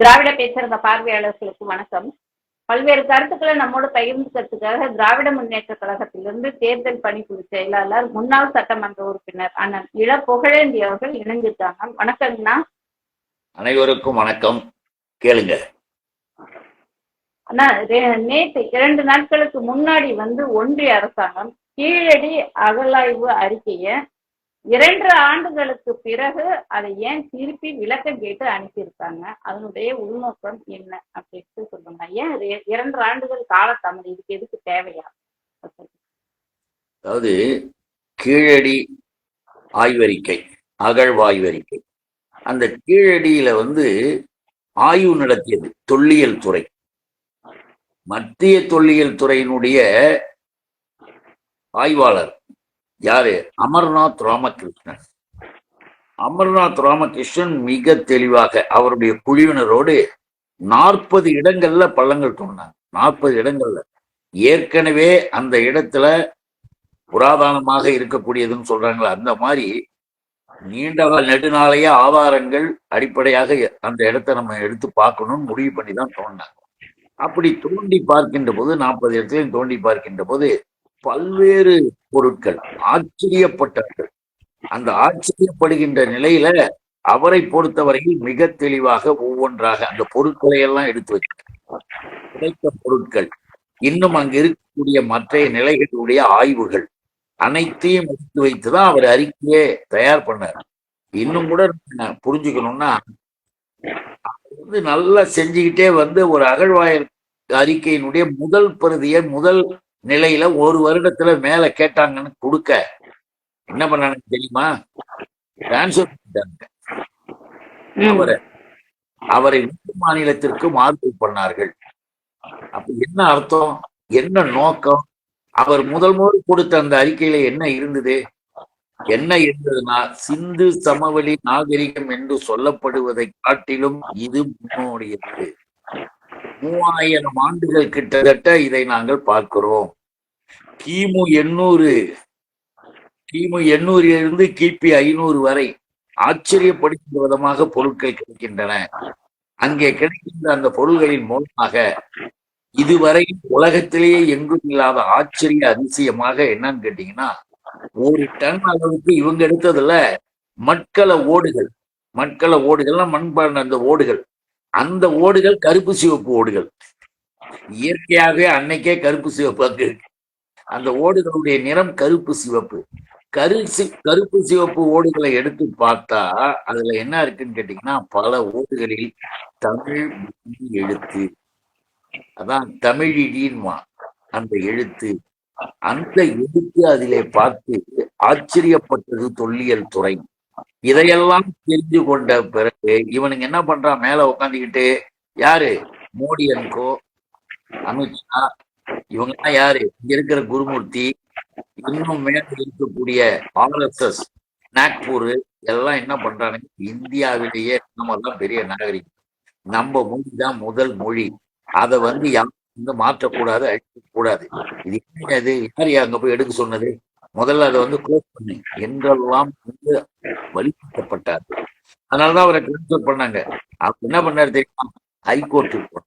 திராவிட பேசுறத பார்வையாளர்களுக்கு வணக்கம். பல்வேறு கருத்துக்களை நம்மோடு பகிர்ந்துக்கிறதுக்காக திராவிட முன்னேற்ற கழகத்திலிருந்து தேர்தல் பணிக்குழு செயலாளர் முன்னாள் சட்டமன்ற உறுப்பினர் அண்ணன் இள புகழேந்தி அவர்கள் இணைஞ்சிருக்காங்க வணக்கங்கண்ணா அனைவருக்கும் வணக்கம். கேளுங்க. நேற்று இரண்டு நாட்களுக்கு முன்னாடி வந்து ஒன்றிய அரசாங்கம் கீழடி அகழாய்வு அறிக்கையை இரண்டு ஆண்டுகளுக்கு பிறகு அதை ஏன் திருப்பி விளக்கம் கேட்டு அனுப்பியிருக்காங்க? அதனுடைய உள்நோக்கம் என்ன அப்படின்ட்டு சொல்லுங்க. ஏன் இரண்டு ஆண்டுகள் காலதாமதம் இதுக்கு எதுக்கு தேவையா? அதாவது கீழடி ஆய்வறிக்கை அகழ்வாய்வறிக்கை அந்த கீழடியில வந்து ஆய்வு நடத்தியது தொல்லியல் துறை. மத்திய தொல்லியல் துறையினுடைய ஆய்வாளர் யாரு? அமர்நாத் ராமகிருஷ்ணன். அமர்நாத் ராமகிருஷ்ணன் மிக தெளிவாக அவருடைய குழுவினரோடு நாற்பது இடங்கள்ல பள்ளங்கள் தோண்டினாங்க நாற்பது இடங்கள்ல. ஏற்கனவே அந்த இடத்துல புராதானமாக இருக்கக்கூடியதுன்னு சொல்றாங்களே அந்த மாதிரி நீண்ட நெடுநாளைய ஆதாரங்கள் அடிப்படையாக அந்த இடத்த நம்ம எடுத்து பார்க்கணும்னு முடிவு பண்ணி தான் தோண்டினாங்க அப்படி தோண்டி பார்க்கின்ற போது நாற்பது இடத்துலையும் தோண்டி பார்க்கின்ற போது பல்வேறு பொருட்கள் ஆச்சரியப்பட்டார்கள் அந்த ஆச்சரியப்படுகின்ற நிலையில அவரை பொறுத்தவரையில் மிக தெளிவாக ஒவ்வொன்றாக அந்த பொருட்களை எல்லாம் எடுத்து வைக்கிறார் கிடைத்த பொருட்கள் இன்னும் அங்க இருக்கக்கூடிய மற்ற நிலைகளுடைய ஆய்வுகள் அனைத்தையும் எடுத்து வைத்துதான் அவர் அறிக்கையே தயார் பண்ணார். இன்னும் கூட நம்ம புரிஞ்சுக்கணும்னா வந்து நல்லா செஞ்சுக்கிட்டே வந்து ஒரு அகழ்வாயர் அறிக்கையினுடைய முதல் பிரதியை முதல் நிலையில ஒரு வருடத்துல மேல கேட்டாங்கன்னு கொடுக்க என்ன பண்ணாங்க தெரியுமா? பண்ணிட்டாங்க. அவரை அவரை மாநிலத்திற்கு மாற்று பண்ணார்கள். அப்ப என்ன அர்த்தம்? என்ன நோக்கம்? அவர் முதல் முதல் கொடுத்த அந்த அறிக்கையில என்ன இருந்தது? என்ன இருந்ததுன்னா சிந்து சமவெளி நாகரிகம் என்று சொல்லப்படுவதை காட்டிலும் இது முன்னோடியது. மூவாயிரம் ஆண்டுகள் கிட்டத்தட்ட இதை நாங்கள் பார்க்கிறோம். கிமு எண்ணூறு கிமு எண்ணூறிலிருந்து கிபி ஐநூறு வரை ஆச்சரியப்படுகின்ற விதமாக பொருட்கள் கிடைக்கின்றன. அங்கே கிடைக்கின்ற அந்த பொருள்களின் மூலமாக இதுவரை உலகத்திலேயே எங்கும் இல்லாத ஆச்சரிய அதிசயமாக என்னன்னு கேட்டீங்கன்னா ஒரு டன் அளவுக்கு இவங்க எடுத்ததுல மட்கல ஓடுகள் மட்கல ஓடுகள்னா மண்பான அந்த ஓடுகள். அந்த ஓடுகள் கருப்பு சிவப்பு ஓடுகள். இயற்கையாகவே அன்னைக்கே கருப்பு சிவப்பு அங்க இருக்கு. அந்த ஓடுகளுடைய நிறம் கருப்பு சிவப்பு. கரு சி- கருப்பு சிவப்பு ஓடுகளை எடுத்து பார்த்தா அதுல என்ன இருக்குன்னு கேட்டீங்கன்னா பல ஓடுகளில் தமிழ் எழுத்து. அதான் தமிழிடின்மா அந்த எழுத்து. அந்த எழுத்து அதிலே பார்த்து ஆச்சரியப்பட்டது தொல்லியல் துறை. இதையெல்லாம் தெரிஞ்சு கொண்ட பிறகு இவனுங்க என்ன பண்றான் மேல உட்காந்துக்கிட்டு யாரு? மோடி அன்கோ அமித்ஷா இவங்கெல்லாம் யாரு? இங்க இருக்கிற குருமூர்த்தி இன்னும் மேல இருக்கக்கூடிய ஆர்எஸ்எஸ் நாக்பூர் எல்லாம் என்ன பண்றானுங்க? இந்தியாவிலேயே நம்ம தான் பெரிய நாகரிகம். நம்ம மொழி தான் முதல் மொழி. அதை வந்து யாரும் வந்து மாற்றக்கூடாது அழிக்கக்கூடாது. இது என்ன இது யார் அங்க போய் எடுக்க சொன்னது? முதல்ல அதை வந்து க்ளோஸ் பண்ணி. என்றெல்லாம் வந்து வலியுறுத்தப்பட்டார். அதனாலதான் அவரை ட்ரான்ஸ்ஃபர் பண்ணாங்க. அவர் என்ன பண்ணாரு தெரியுமா? ஹைகோர்ட்டுக்கு போனார்.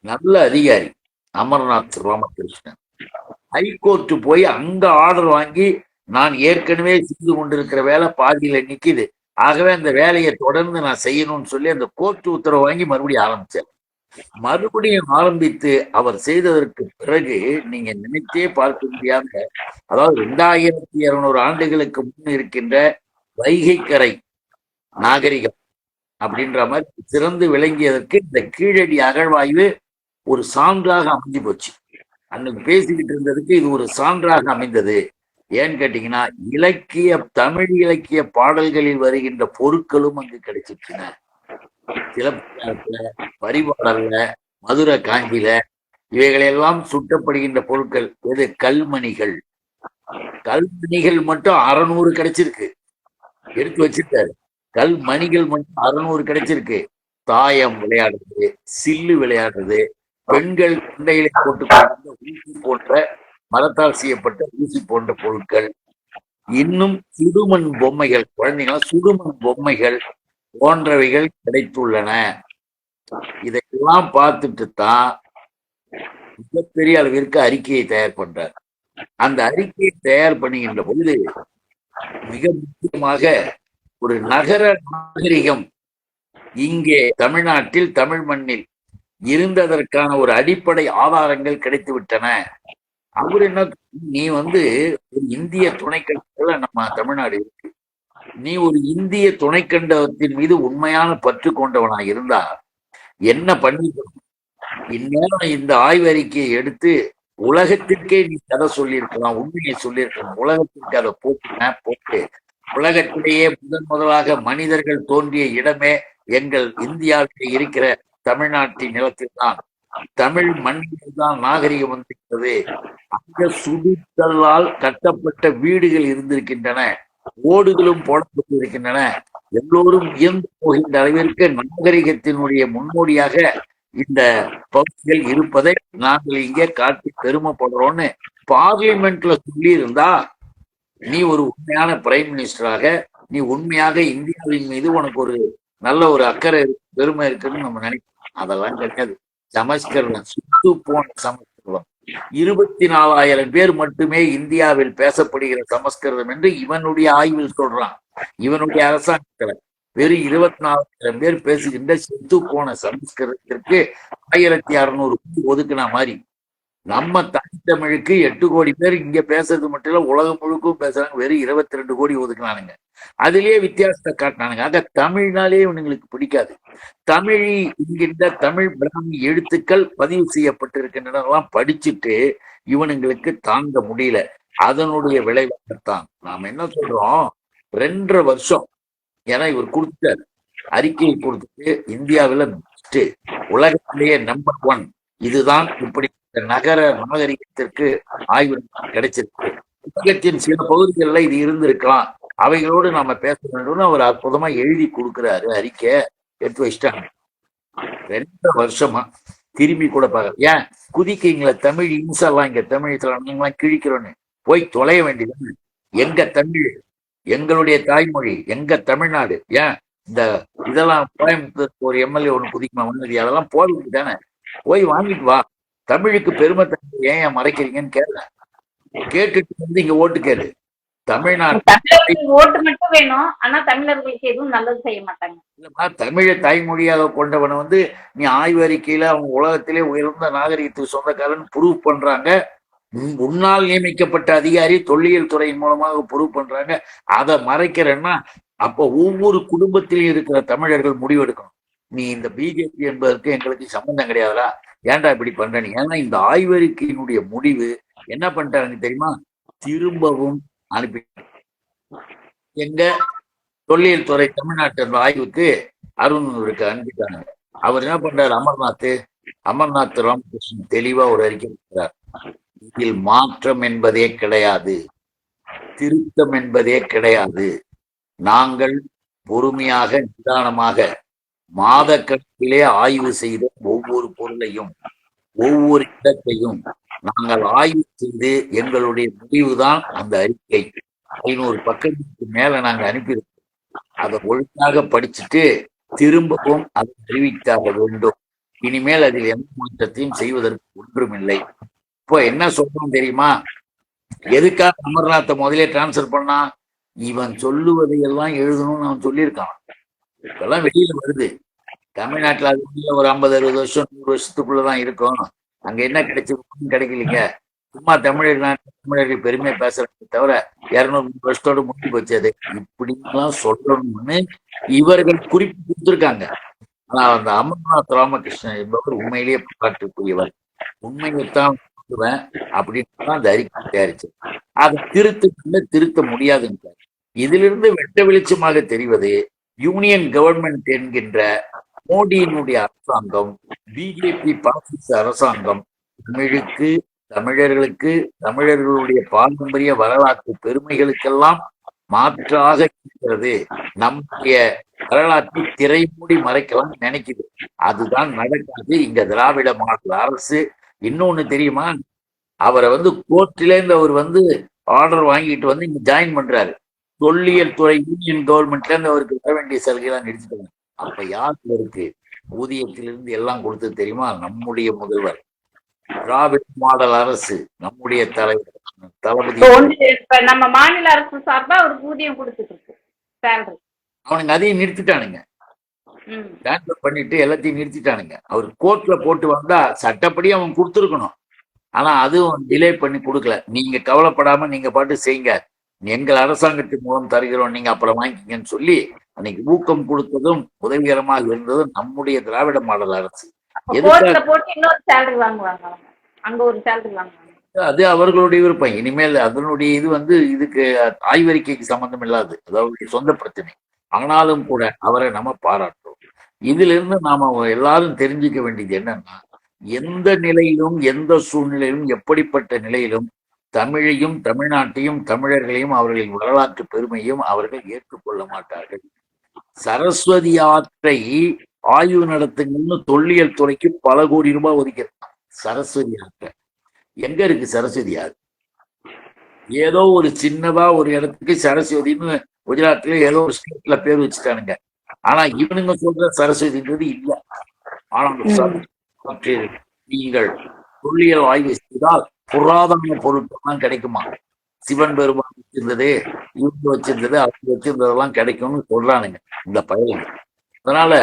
நல்ல அதிகாரி அமர்நாத் ராமகிருஷ்ணன். ஹைகோர்ட்டு போய் அங்க ஆர்டர் வாங்கி நான் ஏற்கனவே செய்து கொண்டிருக்கிற வேலை பாதியில நிக்குது. ஆகவே அந்த வேலையை தொடர்ந்து நான் செய்யணும்னு சொல்லி அந்த கோர்ட் உத்தரவு வாங்கி மறுபடியும் ஆரம்பிச்சேன் மறுபடியும் ஆரம்பித்து அவர் செய்ததற்கு பிறகு நீங்க நினைத்தே பார்க்க முடியாத அதாவது இரண்டாயிரத்தி இருநூறு ஆண்டுகளுக்கு முன் இருக்கின்ற வைகைக்கரை நாகரிகம் அப்படின்ற மாதிரி சிறந்து விளங்கியதற்கு இந்த கீழடி அகழ்வாய்வு ஒரு சான்றாக அமைஞ்சு போச்சு. அன்னைக்கு பேசிக்கிட்டு இருந்ததுக்கு இது ஒரு சான்றாக அமைந்தது. ஏன்னு கேட்டீங்கன்னா இலக்கிய தமிழ் இலக்கிய பாடல்களில் வருகின்ற பொருட்களும் அங்கு கிடைச்சிருச்சுன சிலப்பதிகாரத்துல பரிபாடல்ல மதுரை காஞ்சியில இவைகளெல்லாம் சுட்டப்படுகின்ற பொருட்கள் எது? கல்மணிகள். கல்மணிகள் மட்டும் அறநூறு கிடைச்சிருக்கு. எடுத்து வச்சிருக்காரு. கல்மணிகள் மட்டும் அறநூறு கிடைச்சிருக்கு. தாயம் விளையாடுறது சில்லு விளையாடுறது பெண்கள் குண்டைகளை போட்டுக்கொண்டு ஊசி போன்ற மரத்தால் செய்யப்பட்ட ஊசி போன்ற பொருட்கள். இன்னும் சுடுமண் பொம்மைகள் குழந்தைங்களா சுடுமண் பொம்மைகள் போன்றவைகள் கிடைத்துள்ளன. இதையெல்லாம் பார்த்துட்டு தான் மிகப்பெரிய அளவிற்கு அறிக்கையை தயார் பண்றார். அந்த அறிக்கையை தயார் பண்ணுகின்ற பொழுது மிக முக்கியமாக ஒரு நகர நாகரிகம் இங்கே தமிழ்நாட்டில் தமிழ் மண்ணில் இருந்ததற்கான ஒரு அடிப்படை ஆதாரங்கள் கிடைத்து விட்டன அவர் என்ன நீ வந்து ஒரு இந்திய துணைக்கண்டத்துல நம்ம தமிழ்நாடு இருக்கு. நீ ஒரு இந்திய துணைக்கண்டத்தின் மீது உண்மையான பற்று கொண்டவனா இருந்தா என்ன பண்ணிக்கணும்? இந்நேரம் இந்த ஆய்வறிக்கையை எடுத்து உலகத்திற்கே நீ கதை சொல்லியிருக்கலாம் உண்மையை சொல்லியிருக்கலாம். உலகத்திற்கு அதை போட்டு போட்டு உலகத்திலேயே முதன் முதலாக மனிதர்கள் தோன்றிய இடமே எங்கள் இந்தியாவில் இருக்கிற தமிழ்நாட்டின் நிலத்தில் தான் தமிழ் மண்ணில் தான் நாகரிகம் வந்திருக்கிறது. அந்த சுடுக்கல்லால் கட்டப்பட்ட வீடுகள் இருந்திருக்கின்றன. ஓடுகளும் போடப்பட்டிருக்கின்றன. எல்லோரும் இயந்து போகின்ற அளவிற்கு நாகரிகத்தினுடைய முன்னோடியாக இந்த பகுதிகள் இருப்பதை நாங்கள் இங்கே காட்டி பெருமைப்படுறோம்னு பார்லிமெண்ட்ல சொல்லி இருந்தா நீ ஒரு உண்மையான பிரைம் மினிஸ்டராக நீ உண்மையாக இந்தியாவின் மீது உனக்கு ஒரு நல்ல ஒரு அக்கறை இருக்கு, பெருமை இருக்குன்னு நம்ம நினைக்கிறோம். அதெல்லாம் கிடையாது. சமஸ்கிருதம் சுத்து போன சமஸ்கிருதம். இருபத்தி நாலாயிரம் பேர் மட்டுமே இந்தியாவில் பேசப்படுகிற சமஸ்கிருதம் என்று இவனுடைய ஆய்வில் சொல்றான். இவனுடைய அரசாங்கத்துல வெறும் இருபத்தி நாலாயிரம் பேர் பேசுகின்ற செத்து போன சமஸ்கிருதத்திற்கு ஆயிரத்தி அறுநூறு ஒதுக்குன மாதிரி. நம்ம தனித்தமிழுக்கு எட்டு கோடி பேர் இங்க பேசுறது மட்டும் இல்ல உலகம் முழுக்கும் பேசுறாங்க. வெறும் இருபத்தி ரெண்டு கோடி ஒதுக்குனானுங்க. அதுலயே வித்தியாசத்தை காட்டினானுங்க. ஆக தமிழ்னாலே இவனுங்களுக்கு பிடிக்காது. தமிழ் என்கின்ற தமிழ் பிராமி எழுத்துக்கள் பதிவு செய்யப்பட்டிருக்கின்றனெல்லாம் படிச்சுட்டு இவனுங்களுக்கு தாங்க முடியல. அதனுடைய விளைவாகத்தான் நாம என்ன சொல்றோம்? ரெண்டரை வருஷம். ஏன்னா இவர் கொடுத்தார் அறிக்கையை கொடுத்துட்டு இந்தியாவில் பெஸ்ட் உலகத்திலேயே நம்பர் ஒன் இதுதான் இப்படி நகர நாகரிகத்திற்கு ஆய்வு கிடைச்சிருக்கு. உலகத்தின் சில பகுதிகளில் இது இருந்திருக்கலாம். அவைகளோடு நாம பேச வேண்டும்னு அவர் அற்புதமா எழுதி கொடுக்கிறாரு அறிக்கை எடுத்து வச்சிட்டாங்க. ரெண்டு வருஷமா திரும்பி கூட பார்க்க ஏன்? குதிக்கீங்களா தமிழ் இன்செல்லாம் இங்க தமிழ் நீங்களாம் கிழிக்கிறோன்னு. போய் தொலைய வேண்டியது எங்க தமிழ் எங்களுடைய தாய்மொழி எங்க தமிழ்நாடு? ஏன்? இந்த இதெல்லாம் கோயம்புத்தூர் ஒரு எம்எல்ஏ ஒன்று குதிக்குமா வந்தது அதெல்லாம் போட தானே போய் வாங்கிட்டு வா. தமிழுக்கு பெருமை தந்து ஏன் ஏன் மறைக்கிறீங்கன்னு கேளு. கேட்டுட்டு வந்து இங்க ஓட்டு கேளு. தமிழ்நாடு தமிழர்களுக்கு ஓட்டு மட்டும் வேணும். ஆனா தமிழர்களுக்கு எதுவும் நல்லது செய்ய மாட்டாங்க. இல்லம்மா தமிழை தாய்மொழியாக கொண்டவனை வந்து நீ ஆய்வறிக்கையில அவங்க உலகத்திலே உயர்ந்த நாகரிகத்துக்கு சொந்தக்காரன் ப்ரூவ் பண்றாங்க. உம் முன்னால் நியமிக்கப்பட்ட அதிகாரி தொல்லியல் துறையின் மூலமாக ப்ரூவ் பண்றாங்க. அதை மறைக்கிறேன்னா அப்போ ஒவ்வொரு குடும்பத்திலும் இருக்கிற தமிழர்கள் முடிவெடுக்கணும். நீ இந்த பிஜேபி என்பதற்கு எங்களுக்கு சம்பந்தம் கிடையாதுடா. ஏன்டா இப்படி பண்ற நீ? ஏன்னா இந்த ஆய்வறிக்கையினுடைய முடிவு என்ன பண்ணிட்டாங்க தெரியுமா? திரும்பவும் அனுப்பி எங்க தொல்லியல் துறை தமிழ்நாட்டு ஆய்வுக்கு அருண் அனுப்பிட்டாங்க. அவர் என்ன பண்றாரு? அமர்நாத் அமர்நாத் ராமகிருஷ்ணன் தெளிவா ஒரு அறிக்கை இருக்கிறார் இதில் மாற்றம் என்பதே கிடையாது. திருத்தம் என்பதே கிடையாது. நாங்கள் பொறுமையாக நிதானமாக மாத கணக்கிலே ஆய்வு செய்த ஒவ்வொரு பொருளையும் ஒவ்வொரு இடத்தையும் நாங்கள் ஆய்வு செய்து எங்களுடைய முடிவுதான் அந்த அறிக்கை. ஐநூறு பக்கத்துக்கு மேல நாங்க அனுப்பியிருக்கோம். அதை ஒழுங்காக படிச்சுட்டு திரும்பவும் அதை அறிவித்தாக வேண்டும். இனிமேல் அதில் எந்த மாற்றத்தையும் செய்வதற்கு ஒன்றுமில்லை. இப்போ என்ன சொல்றோம் தெரியுமா? எதுக்காக அமர்நாத்தை முதலே டிரான்ஸ்ஃபர் பண்ணா இவன் சொல்லுவதையெல்லாம் எழுதணும்னு அவன் சொல்லியிருக்கான். இப்பெல்லாம் வெளியில வருது. தமிழ்நாட்டுல அது உள்ள ஒரு ஐம்பது அறுபது வருஷம் நூறு வருஷத்துக்குள்ளதான் இருக்கும். அங்க என்ன கிடைச்சிருக்கும் கிடைக்கலீங்க. சும்மா தமிழர் நாட்டு தமிழர்கள் பெருமை பேசுறதை தவிர இருநூறு வருஷத்தோட முடிஞ்சு போச்சு அது. இப்படிலாம் சொல்லணும்னு இவர்கள் குறிப்பு கொடுத்திருக்காங்க. ஆனா அந்த அமர்நாத் ராமகிருஷ்ணன் என்பவர் உண்மையிலேயே பாராட்டுக்குரியவர் உண்மையைத்தான் சொல்லுவேன் அப்படின்னு தான் அந்த அறிக்கை தயாரிச்சு அதை திருத்த திருத்த முடியாதுன்னு இதிலிருந்து வெட்ட வெளிச்சமாக தெரிவது யூனியன் கவர்மெண்ட் என்கின்ற மோடியினுடைய அரசாங்கம் பிஜேபி பாசிச அரசாங்கம் தமிழுக்கு தமிழர்களுக்கு தமிழர்களுடைய பாரம்பரிய வரலாற்று பெருமைகளுக்கெல்லாம் மாற்றாக இருக்கிறது. நம்முடைய வரலாற்றை திரை மூடி மறைக்கலாம் நினைக்குது. அதுதான் நடக்காது. இங்க திராவிட மாடல் அரசு. இன்னொன்னு தெரியுமா? அவரை வந்து கோர்ட்டிலேருந்து அவர் வந்து ஆர்டர் வாங்கிட்டு வந்து இங்க ஜாயின் பண்றாரு. தொல்லியல் துறை யூனியன் கவர்மெண்ட்ல இருந்து அவருக்கு வர வேண்டிய சலுகைலாம் எடுத்துட்டாங்க அப்ப யாருக்கு இருக்கு ஊதியத்திலிருந்து எல்லாம் கொடுத்தது தெரியுமா? நம்முடைய முதல்வர். திராவிட மாடல் அரசு நம்முடைய தலைவர் தளபதி. நம்ம மாநில அரசு சார்பா அவருக்கு ஊதியம் கொடுத்துட்டு இருக்கு. அவனுங்க அதையும் நிறுத்திட்டானுங்க. ட்ரான்ஸ்ஃபர் பண்ணிட்டு எல்லாத்தையும் நிறுத்திட்டானுங்க. அவர் கோர்ட்ல போட்டு வந்தா சட்டப்படி அவன் கொடுத்துருக்கணும். ஆனா அதுவும் டிலே பண்ணி கொடுக்கல. நீங்க கவலைப்படாம நீங்க பாட்டு செய்யுங்க. எங்கள் அரசாங்கத்தின் மூலம் தருகிறோம் நீங்க அப்புறம் வாங்கிக்கங்கன்னு சொல்லி அன்னைக்கு ஊக்கம் கொடுத்ததும் உதவிகரமாக இருந்ததும் நம்முடைய திராவிட மாடல் அரசு. அது அவர்களுடைய விருப்பம். இனிமேல் அதனுடைய இது வந்து இதுக்கு ஆய்வறிக்கைக்கு சம்பந்தம் இல்லாது. அதாவது சொந்த பிரச்சனை. ஆனாலும் கூட அவரை நம்ம பாராட்டுறோம். இதுல இருந்து நாம எல்லாரும் தெரிஞ்சுக்க வேண்டியது என்னன்னா எந்த நிலையிலும் எந்த சூழ்நிலையிலும் எப்படிப்பட்ட நிலையிலும் தமிழையும் தமிழ்நாட்டையும் தமிழர்களையும் அவர்களின் வரலாற்று பெருமையும் அவர்கள் ஏற்றுக்கொள்ள மாட்டார்கள். சரஸ்வதி ஆற்றை ஆய்வு நடத்துங்கன்னு தொல்லியல் துறைக்கு பல கோடி ரூபாய் ஒதுக்கிறான் சரஸ்வதி ஆற்றை எங்க இருக்கு சரஸ்வதி ஆறு ஏதோ ஒரு சின்னதா ஒரு இடத்துக்கு சரஸ்வதின்னு குஜராத்ல ஏதோ ஒரு ஸ்டேட்ல பேர் வச்சுட்டானுங்க. ஆனா இவனுங்க சொல்ற சரஸ்வதின்றது இல்ல. ஆனா அந்த ம். சரஸ்வதி நீங்கள் தொல்லியல் ஆய்வு செய்தால் புராதன பொருட்கள்லாம் கிடைக்குமா? சிவன் பெருமான் வச்சிருந்தது இவங்க வச்சிருந்தது அவங்க வச்சிருந்ததெல்லாம் கிடைக்கும்னு சொல்றானுங்க இந்த பயிர் அதனால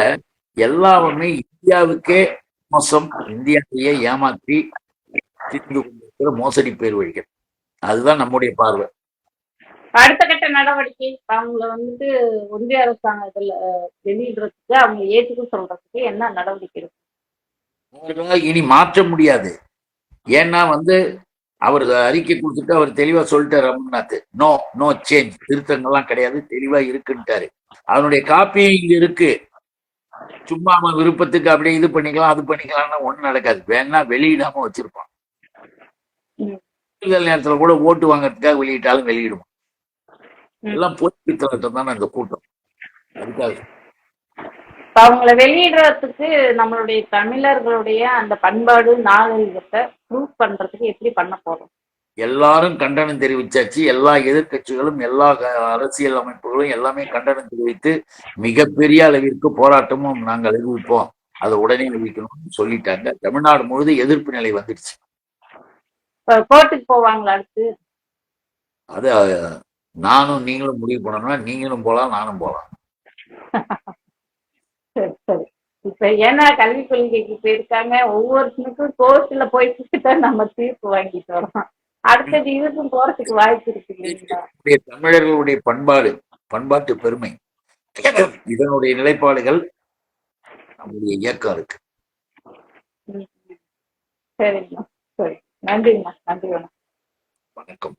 எல்லாமே இந்தியாவுக்கே மோசம் இந்தியாவையே ஏமாற்றி திரிந்து கொண்டிருக்கிற மோசடி பேர் வழிகள். அதுதான் நம்முடைய பார்வை. அடுத்த கட்ட நடவடிக்கை அவங்கள வந்துட்டு ஒன்றிய அரசாங்கத்துல அஹ், வெளியிடுறதுக்கு அவங்க ஏற்றுக்க சொல்றதுக்கு என்ன நடவடிக்கை இனி மாற்ற முடியாது. ஏன்னா வந்து அவர் அறிக்கை கொடுத்துட்டு அவர் தெளிவா சொல்லிட்டாரு ரமநாத் நோ நோ சேஞ்ச் திருத்தங்கள்லாம் கிடையாது. தெளிவா இருக்குன்ட்டாரு. அதனுடைய காப்பியும் இங்க இருக்கு. சும்மா அவன் விருப்பத்துக்கு அப்படியே இது பண்ணிக்கலாம் அது பண்ணிக்கலாம்னு ஒண்ணும் நடக்காது. வேணா வெளியிடாம வச்சிருப்பான். தேர்தல் நேரத்துல கூட ஓட்டு வாங்குறதுக்காக வெளியிட்டாலும் வெளியிடுவான். எல்லாம் போட்டித்தனட்டம் தானே அந்த கூட்டம். அதுக்காக. இப்ப அவங்கள வெளியிடுறதுக்கு நம்மளுடைய தமிழர்களுடைய அந்த பண்பாடு நாகரிகத்தை ப்ரூவ் பண்றதுக்கு எப்படி பண்ண போறோம்? எல்லாரும் கண்டனம் தெரிவிச்சாச்சு. எல்லா எதிர்க்கட்சிகளும் எல்லா அரசியல் அமைப்புகளும் எல்லாமே கண்டனம் தெரிவித்து மிகப்பெரிய அளவிற்கு போராட்டமும் நாங்கள் அறிவிப்போம். அதை உடனே அறிவிக்கணும்னு சொல்லிட்டாங்க. தமிழ்நாடு முழுது எதிர்ப்பு நிலை வந்துடுச்சு. கோர்ட்டுக்கு போவாங்களா அடுத்து? அது நானும் நீங்களும் முடிவு பண்ணணும்னா நீங்களும் போலாம் நானும் போலாம் சரி இப்ப ஏன்னா கல்விக் கொள்கைக்கு போயிருக்காங்க. ஒவ்வொருத்தனுக்கும் கோர்ட்ல போயிட்டு தான் நம்ம தீர்ப்பு வாங்கிட்டு வரோம். அடுத்தது இதுக்கும் போறதுக்கு வாய்ப்பு இருக்கு தமிழர்களுடைய பண்பாடு பண்பாட்டு பெருமை. இதனுடைய நிலைப்பாடுகள் நம்முடைய இயக்கம் இருக்கு. சரிங்கண்ணா சரி. நன்றிங்கண்ணா நன்றி வணக்கம்.